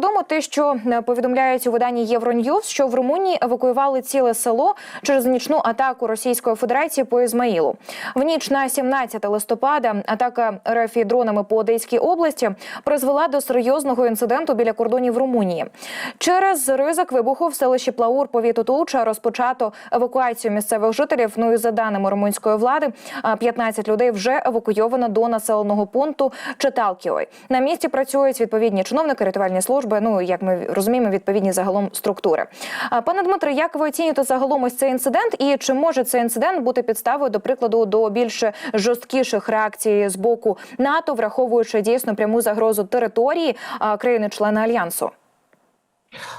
відомо те, що е, повідомляють у виданні Євроньюз, що в Румунії евакуювали ціле село через нічну атаку Російської Федерації по Ізмаїлу. В ніч на 17 листопада атака РФ дронами по Одеській області призвела до серйозного інциденту біля кордонів Румунії. Через ризик вибуху в селищі Плаур повіту розпочато евакуацію місцевих жителів. Ну і за даними румунської влади, а, 15 людей вже евакуйовано до населеного пункту Читалкіой. На місці працюють відповідні чиновники, рятувальні служби. Ну як ми розуміємо, відповідні загалом структури. Пане Дмитре, як ви оцінюєте загалом ось цей інцидент? І чи може цей інцидент бути підставою до прикладу до більш жорсткіших реакцій з боку НАТО, враховуючи дійсно пряму загрозу території країни-члени альянсу?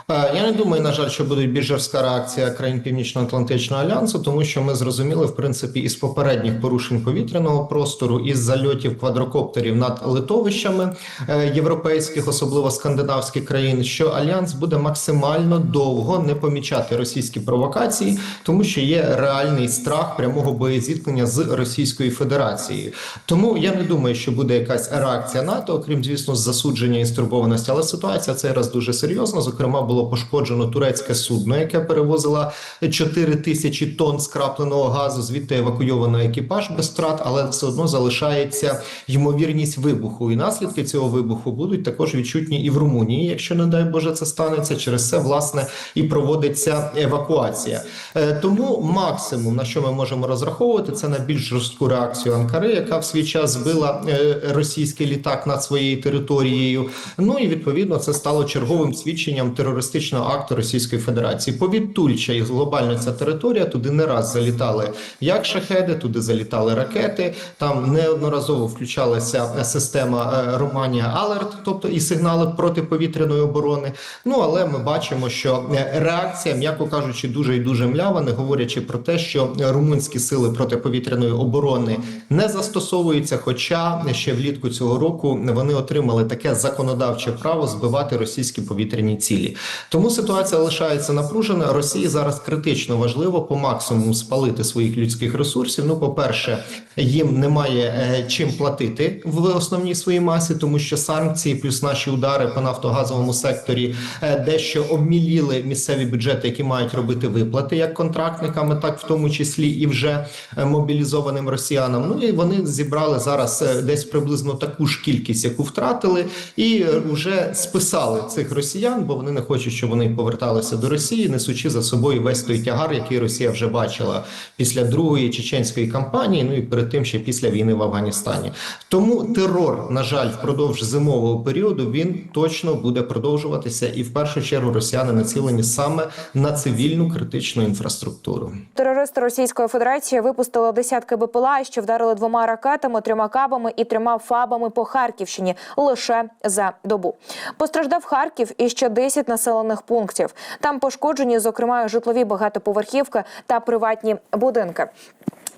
Е, Я не думаю, на жаль, що буде більш реакція країн Північно-Атлантичного альянсу, тому що ми зрозуміли, в принципі, із попередніх порушень повітряного простору, із зальотів квадрокоптерів над литовищами е, європейських, особливо скандинавських країн, що альянс буде максимально довго не помічати російські провокації, тому що є реальний страх прямого боєзіткнення з Російською Федерацією. Тому я не думаю, що буде якась реакція НАТО, окрім звісно, засудження і стурбованості, але ситуація цей раз дуже серйозна. Зокрема, було пошкоджено турецьке судно, яке перевозило 4 тисячі тонн скрапленого газу. Звідти евакуйовано екіпаж без втрат, але все одно залишається ймовірність вибуху. І наслідки цього вибуху будуть також відчутні і в Румунії, якщо не дай Боже це станеться. Через це власне і проводиться евакуація. Е, Тому максимум на що ми можемо розраховувати, це на більш жорстку реакцію Анкари, яка в свій час збила е, російський літак над своєю територією. Ну і відповідно це стало черговим свідченням терористичного акту Російської Федерації. Повід Тульча і глобально ця територія туди не раз залітали як шахеди, туди залітали ракети. Там неодноразово включалася система е, Романія Алерт, тобто і сигнали протиповітряної оборони. Ну але ми бачимо, що е, реакція, м'яко кажучи, дуже і дуже млява, не говорячи про те, що румунські сили протиповітряної оборони не застосовуються. Хоча ще влітку цього року вони отримали таке законодавче право збивати російські повітряні цілі. Тому ситуація лишається напружена. Росії зараз критично важливо по максимуму спалити своїх людських ресурсів. Ну, по перше, їм немає е, чим платити в основній своїй масі, тому що санкції плюс наші удари по нафтогазовому секторі е, дещо обміліли місцеві бюджети, які мають робити виплати як контрактниками, так в тому числі і вже е, мобілізованим росіянам. Ну і вони зібрали зараз десь приблизно таку ж кількість, яку втратили, і вже списали цих росіян, бо вони не хочуть, щоб вони поверталися до Росії, несучи за собою весь той тягар, який Росія вже бачила після другої чеченської кампанії. Ну і перед тим ще після війни в Афганістані. Тому терор, на жаль, впродовж зимового періоду він точно буде продовжуватися, і в першу чергу росіяни націлені саме на цивільну критичну інфраструктуру. Терористи Російської Федерації випустили десятки БПЛА, що вдарили двома ракетами, трьома кабами і трьома фабами по Харківщині лише за добу. Постраждав Харків і ще 10 населених пунктів. Там пошкоджені, зокрема, житлові багатоповерхівки та приватні будинки.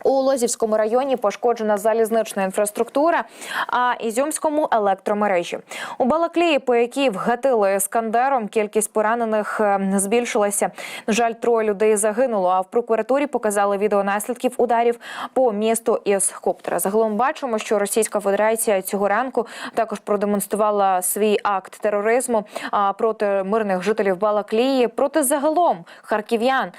У Лозівському районі пошкоджена залізнична інфраструктура, а Ізюмському електромережі. У Балаклії, по якій вгатили Іскандером, кількість поранених е, збільшилася. На жаль, троє людей загинуло. А в прокуратурі показали відео наслідків ударів по місту із коптера. Загалом бачимо, що Російська Федерація цього ранку також продемонструвала свій акт тероризму проти мирних жителів Балаклії, проти загалом харків'ян,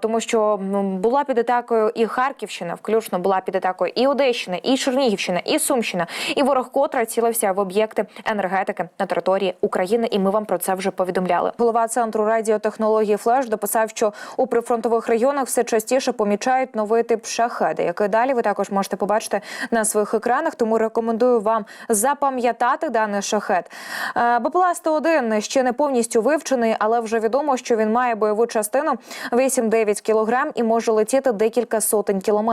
тому що була під атакою і Харківщина, включно була під атакою і Одещина, і Чернігівщина, і Сумщина, і ворог котра цілився в об'єкти енергетики на території України. І ми вам про це вже повідомляли. Голова центру радіотехнології Флеш дописав, що у прифронтових районах все частіше помічають новий тип шахеди, який далі ви також можете побачити на своїх екранах. Тому рекомендую вам запам'ятати даний шахет. Е, БПЛА 101 ще не повністю вивчений, але вже відомо, що він має бойову частину 8-9 кілограм і може летіти декілька сотень кілометрів.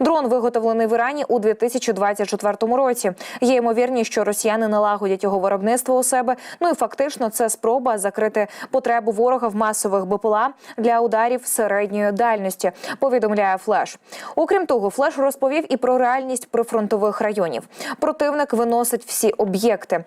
Дрон виготовлений в Ірані у 2024 році. Є ймовірність, що росіяни налагодять його виробництво у себе. Ну і фактично це спроба закрити потребу ворога в масових БПЛА для ударів середньої дальності. Повідомляє Флеш. Окрім того, Флеш розповів і про реальність прифронтових районів. Противник виносить всі об'єкти.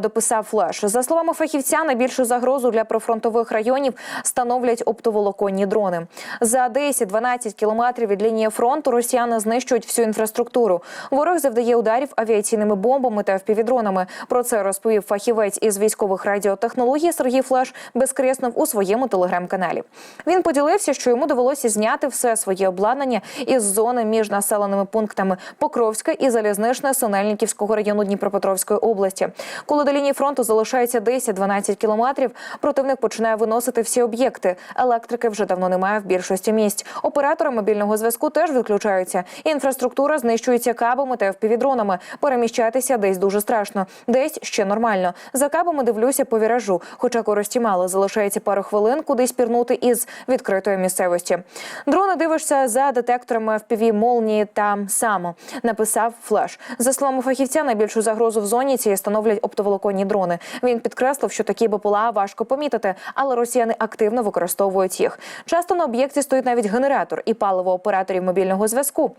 Дописав Флеш. За словами фахівця, найбільш найбільшу загрозу для прифронтових районів становлять оптоволоконні дрони. За 10-12 кілометрів від лінії фронту росіяни знищують всю інфраструктуру. Ворог завдає ударів авіаційними бомбами та впівдронами. Про це розповів фахівець із військових радіотехнологій Сергій Флеш Безкреснов у своєму телеграм-каналі. Він поділився, що йому довелося зняти все своє обладнання із зони між населеними пунктами Покровська і Залізничне Синельниківського району Дніпропетровської області. Коли до лінії фронту залишається 10-12 кілометрів, противник починає виносити всі об'єкти. Електрики вже давно немає в більшості місць. Оператори мобільного зв'язку теж відключаються. Інфраструктура знищується кабами та впівдронами. Переміщатися десь дуже страшно, десь ще нормально. За кабами дивлюся по віражу, хоча користі мало залишається пару хвилин, кудись пірнути із відкритої місцевості. Дрони дивишся за детекторами впіві молнії там само. Написав Флеш. За словами фахівця, найбільшу загрозу в зоні цієї становлять оптоволоконні дрони. Він підкреслив, що такі БПЛА важко помітити, але росіяни активно використовують їх. Часто на об'єкті стоїть навіть генератор і паливо операторів мобільного зв'язку.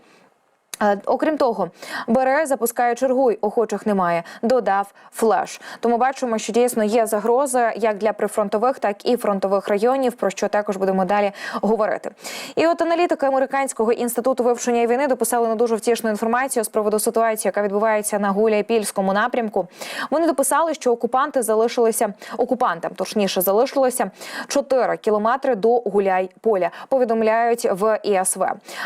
Окрім того, бере, запускає чергуй, охочих немає. Додав флеш. Тому бачимо, що дійсно є загроза як для прифронтових, так і фронтових районів, про що також будемо далі говорити. І от аналітики американського інституту вивчення війни дописали не дуже втішну інформацію з приводу ситуації, яка відбувається на Гуляйпільському напрямку. Вони дописали, що окупанти залишилися окупантам, точніше залишилося 4 кілометри до Гуляйполя. Повідомляють в ІСВ.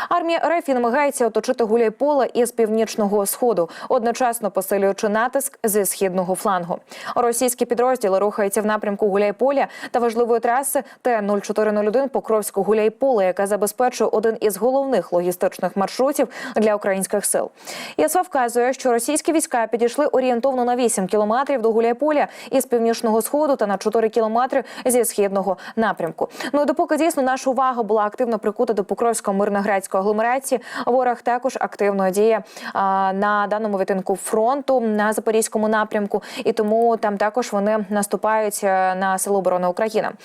Армія РФ намагається оточити Гуляйполе із північного сходу, одночасно посилюючи натиск зі східного флангу. Російські підрозділи рухаються в напрямку Гуляйполя та важливої траси Т-0401 Покровсько-Гуляйполе, яка забезпечує один із головних логістичних маршрутів для українських сил. ЄСВ вказує, що російські війська підійшли орієнтовно на 8 кілометрів до Гуляйполя із північного сходу та на 4 кілометри зі східного напрямку. Ну і допоки дійсно наша увага була активно прикута до Покровського мирноградської агломерації, ворог також активно діє на даному відтинку фронту на запорізькому напрямку, і тому там також вони наступають е, на силу оборони Україна.